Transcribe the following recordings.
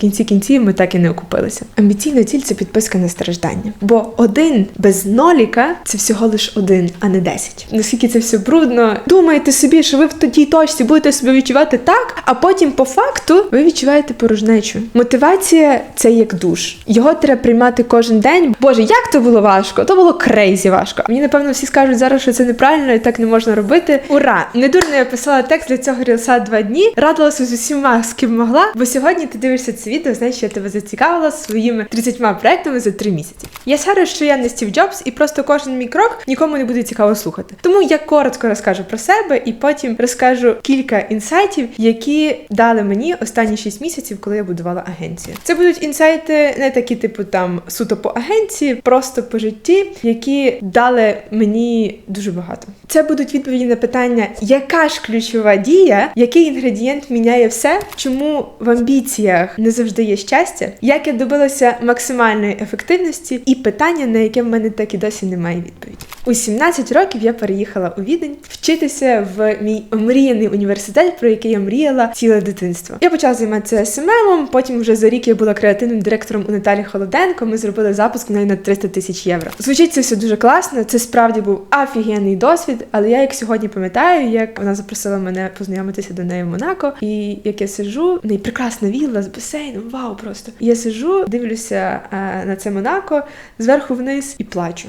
Кінці кінців ми так і не окупилися. Амбіційна ціль це підписка на страждання. Бо один без ноліка це всього лиш один, а не десять. Наскільки це все брудно, думаєте собі, що ви в тій точці будете себе відчувати так, а потім по факту ви відчуваєте порожнечу. Мотивація це як душ. Його треба приймати кожен день. Боже, як то було важко? То було крейзі важко. Мені напевно всі скажуть зараз, що це неправильно і так не можна робити. Ура! Недурно я писала текст для цього рілса два дні. Радилася з усіма, з ким могла. Бо сьогодні ти дивишся це відео, знаєш, що я тебе зацікавила своїми 30 проектами за 3 місяці. Я сарю, що я не Стів Джобс, і просто кожен мій крок нікому не буде цікаво слухати. Тому я коротко розкажу про себе і потім розкажу кілька інсайтів, які дали мені останні 6 місяців, коли я будувала агенцію. Це будуть інсайти не такі, типу там суто по агенції, просто по житті, які дали мені дуже багато. Це будуть відповіді на питання, яка ж ключова дія, який інгредієнт міняє все, чому в амбіціях не завжди є щастя, як я добилася максимальної ефективності, і питання, на яке в мене так і досі немає відповіді. У 17 років я переїхала у Відень вчитися в мій омріяний університет, про який я мріяла ціле дитинство. Я почала займатися СММом, потім вже за рік я була креативним директором у Наталі Холоденко. Ми зробили запуск на 300 тисяч євро. Звучить це все дуже класно. Це справді був офігенний досвід. Але я як сьогодні пам'ятаю, як вона запросила мене познайомитися до неї в Монако, і як я сиджу, в неї прекрасна вілла з басейном, вау, просто я сижу, дивлюся е, на це Монако зверху вниз і плачу.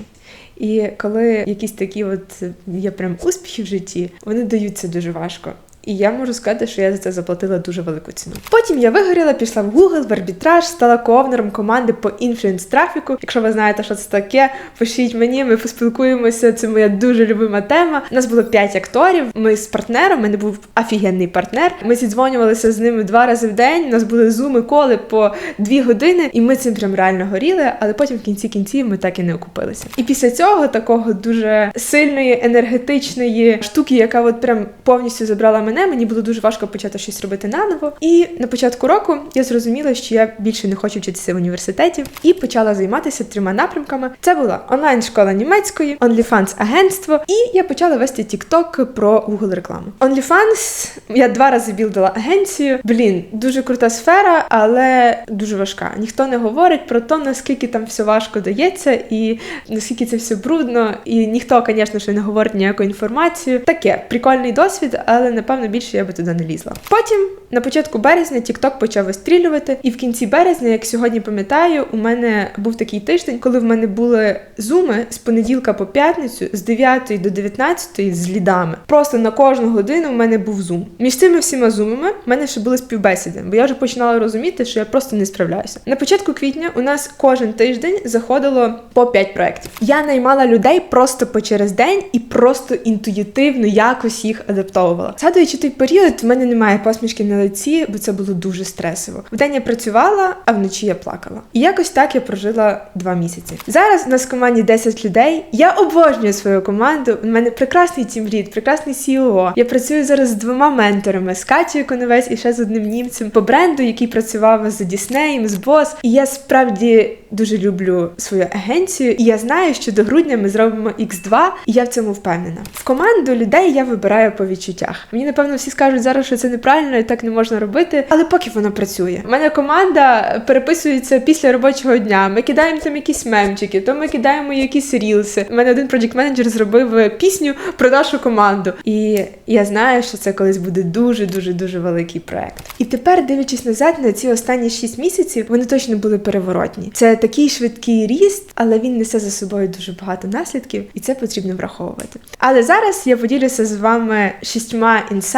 І коли якісь такі от є прям успіхи в житті, вони даються дуже важко. І я можу сказати, що я за це заплатила дуже велику ціну. Потім я вигоріла, пішла в Google, в арбітраж, стала коовнером команди по інфлюенс трафіку. Якщо ви знаєте, що це таке, пишіть мені, ми поспілкуємося. Це моя дуже любима тема. У нас було п'ять акторів. Ми з партнером, у мене був офігенний партнер. Ми зідзвонювалися з ними два рази в день. У нас були зуми, коли по дві години, і ми цим прям реально горіли. Але потім в кінці кінців ми так і не окупилися. І після цього такого дуже сильної енергетичної штуки, яка от прям повністю забрала мене, мені було дуже важко почати щось робити наново. І на початку року я зрозуміла, що я більше не хочу вчитися в університеті, і почала займатися трьома напрямками. Це була онлайн-школа німецької, OnlyFans агентство, і я почала вести TikTok про Google рекламу. OnlyFans я два рази білдила агенцію. Блін, дуже крута сфера, але дуже важка. Ніхто не говорить про те, наскільки там все важко дається, і наскільки це все брудно, і ніхто, звісно не говорить ніяку інформацію. Таке прикольний досвід, але напевно більше я би туди не лізла. Потім на початку березня TikTok почав вистрілювати, і в кінці березня, як сьогодні пам'ятаю, у мене був такий тиждень, коли в мене були зуми з понеділка по п'ятницю, з 9 до 19 з лідами. Просто на кожну годину в мене був зум. Між цими всіма зумами в мене ще були співбесіди, бо я вже починала розуміти, що я просто не справляюся. На початку квітня у нас кожен тиждень заходило по 5 проєктів. Я наймала людей просто по через день і просто інтуїтивно якось їх адаптовувала. Згадуючи той період, в мене немає посмішки на лиці, бо це було дуже стресово. Вдень я працювала, а вночі я плакала. І якось так я прожила два місяці. Зараз у нас в команді 10 людей. Я обожнюю свою команду. У мене прекрасний тімлід, прекрасний CEO. Я працюю зараз з двома менторами: з Катією Коневець і ще з одним німцем по бренду, який працював з Діснеєм, з Бос. І я справді дуже люблю свою агенцію. І я знаю, що до грудня ми зробимо X2, і я в цьому впевнена. В команду людей я вибираю по відчуттях. Мені напевно всі скажуть зараз, що це неправильно і так не можна робити. Але поки воно працює. У мене команда переписується після робочого дня. Ми кидаємо там якісь мемчики, то ми кидаємо якісь рілси. У мене один проджект менеджер зробив пісню про нашу команду. І я знаю, що це колись буде дуже дуже дуже великий проект. І тепер, дивлячись назад на ці останні 6 місяців, вони точно були переворотні. Це такий швидкий ріст, але він несе за собою дуже багато наслідків, і це потрібно враховувати. Але зараз я поділюся з вами шістьма інсайтами,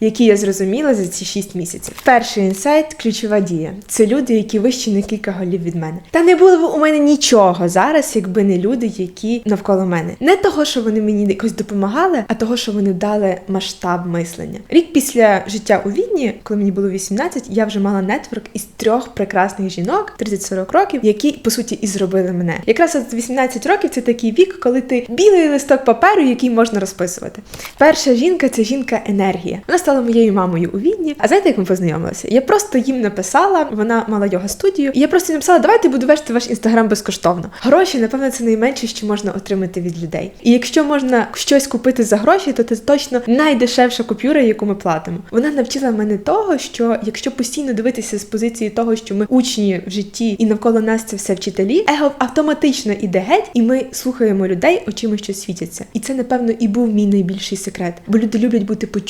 які я зрозуміла за ці 6 місяців. Перший інсайт ключова дія. Це люди, які вищі на кілька голів від мене. Та не було б у мене нічого зараз, якби не люди, які навколо мене. Не того, що вони мені якось допомагали, а того, що вони дали масштаб мислення. Рік після життя у Відні, коли мені було 18, я вже мала нетворк із трьох прекрасних жінок 30-40 років, які по суті і зробили мене. Якраз от 18 років це такий вік, коли ти білий листок паперу, який можна розписувати. Перша жінка це жінка енергія. Вона стала моєю мамою у Відні. А знаєте, як ми познайомилися? Я просто їм написала, вона мала йога студію, і я просто їм написала, давайте буду вести ваш інстаграм безкоштовно. Гроші, напевно, це найменше, що можна отримати від людей. І якщо можна щось купити за гроші, то це точно найдешевша купюра, яку ми платимо. Вона навчила мене того, що якщо постійно дивитися з позиції того, що ми учні в житті і навколо нас це все вчителі, его автоматично іде геть, і ми слухаємо людей, очима що світяться. І це, напевно, і був мій найбільший секрет. Бо люди люблять бути почутими,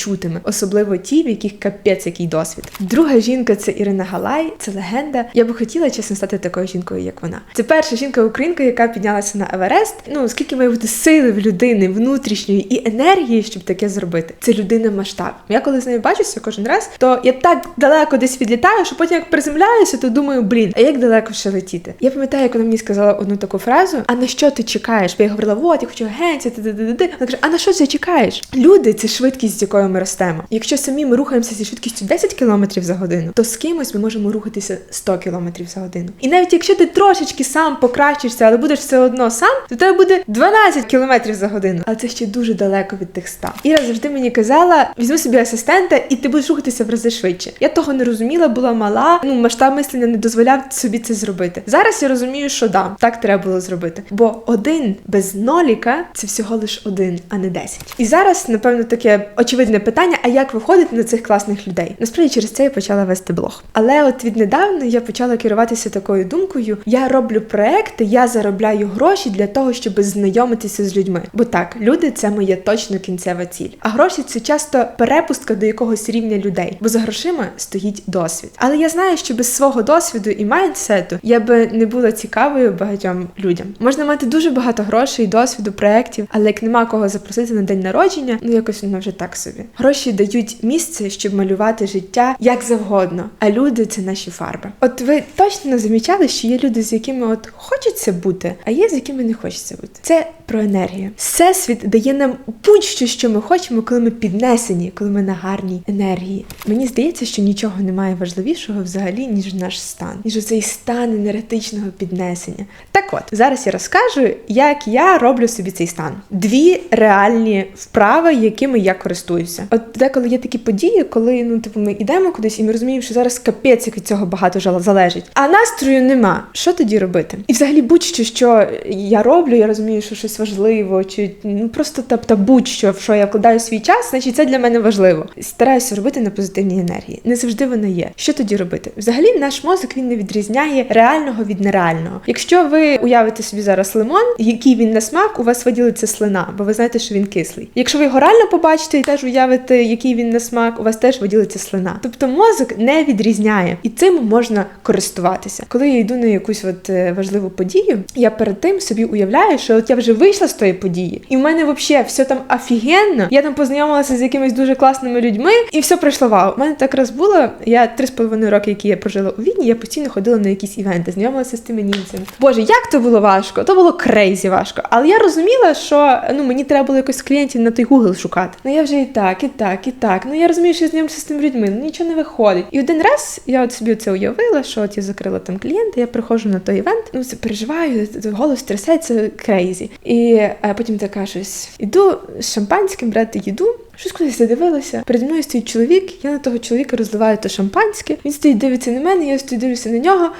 особливо ті, в яких капець який досвід. Друга жінка це Ірина Галай, це легенда. Я би хотіла чесно стати такою жінкою, як вона. Це перша жінка-українка, яка піднялася на Еверест. Ну скільки має бути сили в людини, внутрішньої і енергії, щоб таке зробити. Це людина масштаб. Я коли з нею бачуся кожен раз, то я так далеко десь відлітаю, що потім як приземляюся, то думаю, блін, а як далеко ще летіти? Я пам'ятаю, як вона мені сказала одну таку фразу: а на що ти чекаєш? Бо я говорила, от я хочу агенцію, ти ти ти Вона каже, а на що ти чекаєш? Люди це швидкість, з якою ми ростемо. Якщо самі ми рухаємося зі швидкістю 10 км за годину, то з кимось ми можемо рухатися 100 км за годину. І навіть якщо ти трошечки сам покращишся, але будеш все одно сам, то тебе буде 12 км за годину. Але це ще дуже далеко від тих 100. Іра завжди мені казала: візьми собі асистента, і ти будеш рухатися в рази швидше. Я того не розуміла, була мала. Ну масштаб мислення не дозволяв собі це зробити. Зараз я розумію, що да, так треба було зробити. Бо один без ноліка це всього лиш один, а не 10. І зараз, напевно, таке очевидне питання: а як виходити на цих класних людей? Насправді через це я почала вести блог. Але от віднедавна я почала керуватися такою думкою: я роблю проекти, я заробляю гроші для того, щоб знайомитися з людьми. Бо так, люди це моя точно кінцева ціль. А гроші це часто перепустка до якогось рівня людей, бо за грошима стоїть досвід. Але я знаю, що без свого досвіду і майндсету я би не була цікавою багатьом людям. Можна мати дуже багато грошей, досвіду, проєктів, але як нема кого запросити на день народження, ну якось воно вже так собі. Гроші дають місце, щоб малювати життя як завгодно. А люди це наші фарби. От ви точно замічали, що є люди, з якими от хочеться бути, а є з якими не хочеться бути. Це про енергію. Всесвіт дає нам будь-що, що ми хочемо, коли ми піднесені, коли ми на гарній енергії. Мені здається, що нічого немає важливішого взагалі, ніж наш стан, ніж цей стан енергетичного піднесення. Так от зараз я розкажу, як я роблю собі цей стан. Дві реальні вправи, якими я користуюся. От деколи є такі події, коли ну типу ми йдемо кудись, і ми розуміємо, що зараз капець як від цього багато залежить. А настрою нема. Що тоді робити? І взагалі будь-що, що я роблю, я розумію, що щось важливо, чи ну просто тобто будь-що, в що я вкладаю свій час, значить це для мене важливо. Стараюся робити на позитивній енергії. Не завжди вона є. Що тоді робити? Взагалі, наш мозок він не відрізняє реального від нереального. Якщо ви уявите собі зараз лимон, який він на смак, у вас виділиться слина, бо ви знаєте, що він кислий. Якщо ви його реально побачите і теж уявите, який він на смак, у вас теж виділиться слина. Тобто мозок не відрізняє, і цим можна користуватися. Коли я йду на якусь от е, важливу подію, я перед тим собі уявляю, що от я вже вийшла з тої події, і в мене взагалі все там офігенно. Я там познайомилася з якимись дуже класними людьми, і все пройшло вау. У мене так раз було. Я три з половиною роки, які я прожила у Відні, я постійно ходила на якісь івенти, знайомилася з тими німцями. Боже, як то було важко? То було крейзі важко. Але я розуміла, що ну мені треба було якось клієнтів на той Google шукати. Ну я вже і так, і так, і так. Ну я розумію, що я знайомлюся з тими людьми, ну нічого не виходить. І один раз я от собі це уявила, що от я закрила там клієнта, я приходжу на той івент, ну це переживаю, голос трясеться крейзі. І а потім така щось. Іду з шампанським брати їду. Щось кудись задивилася. Переді мною стоїть чоловік, я на того чоловіка розливаю то шампанське. Він стоїть, дивиться на мене, я стою дивлюся на нього.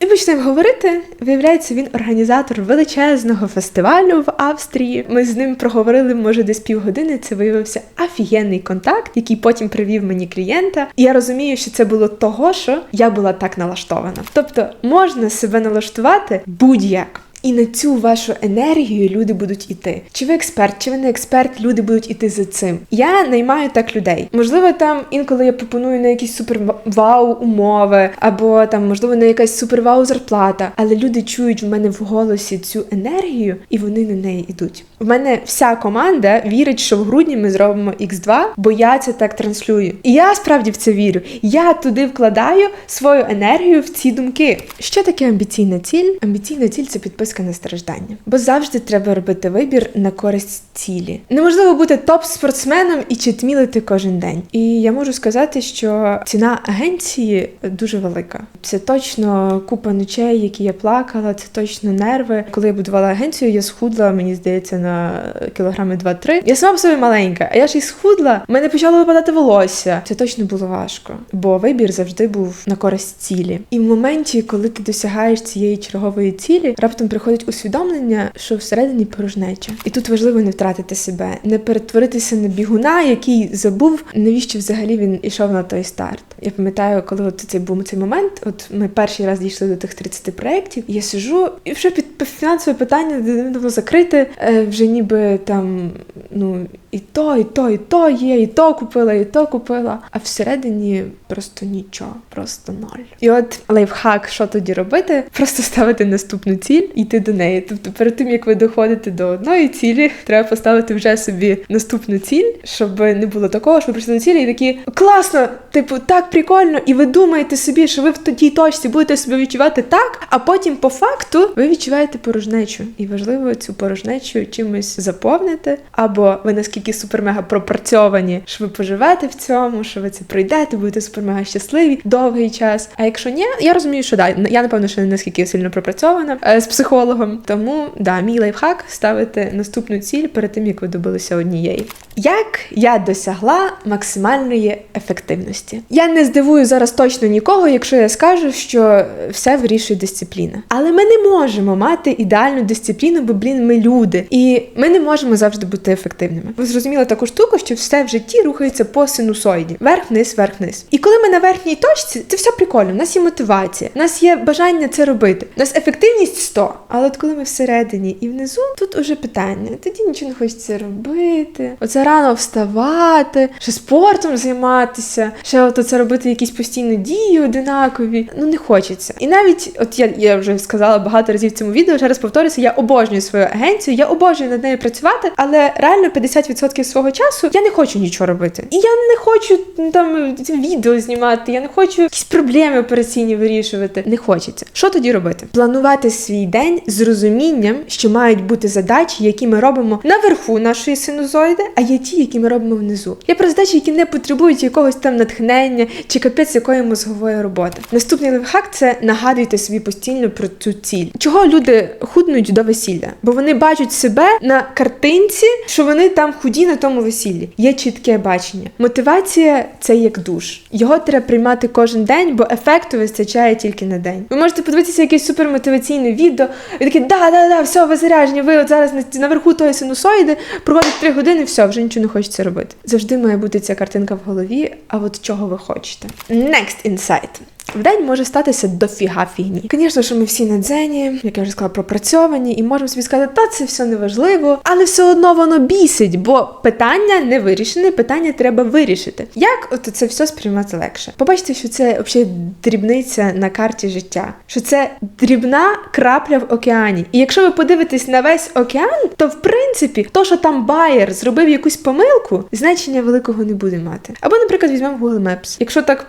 І почнемо говорити. Виявляється, він організатор величезного фестивалю в Австрії. Ми з ним проговорили, може, десь півгодини. Це виявився офігенний контакт, який потім привів мені клієнта. І я розумію, що це було того, що я була так налаштована. Тобто можна себе налаштувати будь-як. І на цю вашу енергію люди будуть іти. Чи ви експерт, чи ви не експерт, люди будуть іти за цим. Я наймаю так людей. Можливо, там інколи я пропоную на якісь супер вау умови, або там, можливо, на якась супер вау зарплата. Але люди чують в мене в голосі цю енергію, і вони на неї йдуть. В мене вся команда вірить, що в грудні ми зробимо X2, бо я це так транслюю. І я справді в це вірю. Я туди вкладаю свою енергію в ці думки. Що таке амбіційна ціль? Амбіційна ціль це підписка на страждання. Бо завжди треба робити вибір на користь цілі. Неможливо бути топ-спортсменом і читмілити кожен день. І я можу сказати, що ціна агенції дуже велика. Це точно купа ночей, які я плакала, це точно нерви. Коли я будувала агенцію, я схудла, мені здається, на кілограми 2-3. Я сама по собі маленька, а я ж і схудла. в Мене почало випадати волосся. Це точно було важко, бо вибір завжди був на користь цілі. І в моменті, коли ти досягаєш цієї чергової цілі, раптом приходить усвідомлення, що всередині порожнеча. І тут важливо не втратити себе, не перетворитися на бігуна, який забув, навіщо взагалі він ішов на той старт. Я пам'ятаю, коли от цей був цей момент, от ми перший раз дійшли до тих 30 проєктів, я сижу, і вже під фінансове питання було закрите, е, вже ніби там ну і то, і то, і то є, і то купила, і то купила. А всередині просто нічого, просто ноль. І от лайфхак, що тоді робити? Просто ставити наступну ціль і йти до неї. Тобто, перед тим як ви доходите до одної цілі, треба поставити вже собі наступну ціль, щоб не було такого, що ви прийшли до цілі і такі класно, типу, так прикольно, і ви думаєте собі, що ви в тій точці будете себе відчувати так, а потім по факту ви відчуваєте порожнечу. І важливо цю порожнечу чимось заповнити, або ви наскільки супер-мега пропрацьовані, що ви поживете в цьому, що ви це пройдете, будете супер-мега щасливі довгий час. А якщо ні, я розумію, що да, я напевно ще не наскільки сильно пропрацьована е, з психологом. Тому да, мій лайфхак ставити наступну ціль перед тим, як ви добилися однієї. Як я досягла максимальної ефективності? Я не здивую зараз точно нікого, якщо я скажу, що все вирішує дисципліна. Але ми не можемо мати ідеальну дисципліну, бо блін, ми люди, і ми не можемо завжди бути ефективними. Ви зрозуміли таку штуку, що все в житті рухається по синусоїді: верх-вниз, верх-вниз. І коли ми на верхній точці, це все прикольно. У нас є мотивація, у нас є бажання це робити. У нас ефективність 100. Але от коли ми всередині і внизу, тут уже питання: тоді нічого не хочеться робити. Оце рано вставати, ще спортом займатися, ще от це робити якісь постійні дії одинакові. Ну не хочеться. І навіть, от я, я вже сказала багато разів в цьому відео, ще раз повторюся, я обожнюю свою агенцію, я обожнюю над нею працювати, але реально 50% свого часу я не хочу нічого робити. І я не хочу там відео знімати, я не хочу якісь проблеми операційні вирішувати. Не хочеться. Що тоді робити? Планувати свій день з розумінням, що мають бути задачі, які ми робимо наверху нашої синузоїди, а є ті, які ми робимо внизу. Є про задачі, які не потребують якогось там натхнення чи капець якої мозгової роботи. Наступний лайфхак – це нагадуйте собі постійно про цю ціль. Чого люди худнуть до весілля? Бо вони бачать себе на картинці, що вони там худі на тому весіллі. Є чітке бачення. Мотивація це як душ. Його треба приймати кожен день, бо ефекту вистачає тільки на день. Ви можете подивитися якесь супермотиваційне відео, і такі да, да, да, все, ви заряжені, ви от зараз наверху тої синусоїди, проводить три години, все, вже нічого не хочеться робити. Завжди має бути ця картинка в голові, а от чого ви хочете. Next insight. В день може статися дофіга фігні. Звісно, що ми всі на дзені, як я вже сказала, пропрацьовані, і можемо собі сказати, та це все неважливо, але все одно воно бісить, бо питання не вирішене, питання треба вирішити. Як от це все сприймати легше? Побачите, що це взагалі дрібниця на карті життя, що це дрібна крапля в океані. І якщо ви подивитесь на весь океан, то в принципі то, що там байер зробив якусь помилку, значення великого не буде мати. Або, наприклад, візьмемо Google Maps. Якщо так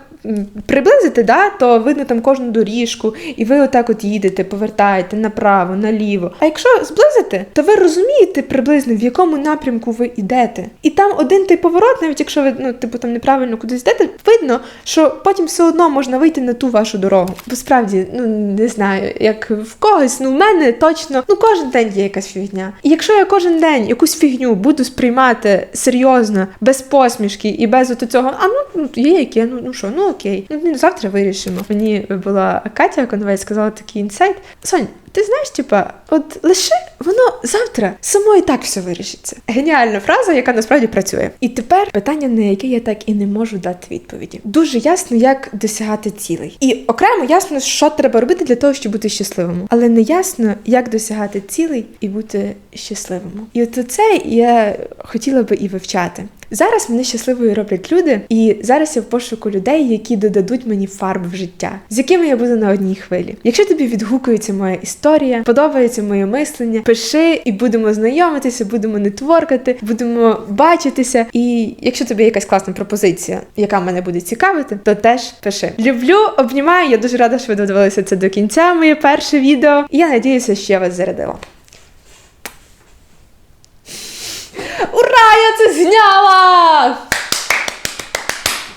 приблизити, да, то видно там кожну доріжку, і ви отак от їдете, повертаєте направо, наліво. А якщо зблизити, то ви розумієте приблизно в якому напрямку ви йдете. І там один той поворот, навіть якщо ви ну, типу там неправильно кудись йдете, видно, що потім все одно можна вийти на ту вашу дорогу. Бо справді, ну не знаю, як в когось, ну в мене точно ну кожен день є якась фігня. І якщо я кожен день якусь фігню буду сприймати серйозно, без посмішки і без от цього, а ну, є яке, ну ну що, ну окей, ну, завтра вирішимо. Мені була Катя Коновець сказала такий інсайт. Сонь, ти знаєш, типа, от лише воно завтра само і так все вирішиться. Геніальна фраза, яка насправді працює. І тепер питання, на яке я так і не можу дати відповіді. Дуже ясно, як досягати цілей. І окремо ясно, що треба робити для того, щоб бути щасливим. Але не ясно, як досягати цілей і бути щасливим. І от це я хотіла би і вивчати. Зараз мене щасливою роблять люди, і зараз я в пошуку людей, які додадуть мені фарб в життя, з якими я буду на одній хвилі. Якщо тобі відгукується моя історія, історія, подобається моє мислення. Пиши і будемо знайомитися, будемо нетворкати, будемо бачитися. І якщо тобі якась класна пропозиція, яка мене буде цікавити, то теж пиши. Люблю, обнімаю. Я дуже рада, що ви додивилися це до кінця. Моє перше відео. І я надіюся, що я вас зарядила. Ура! Я це зняла!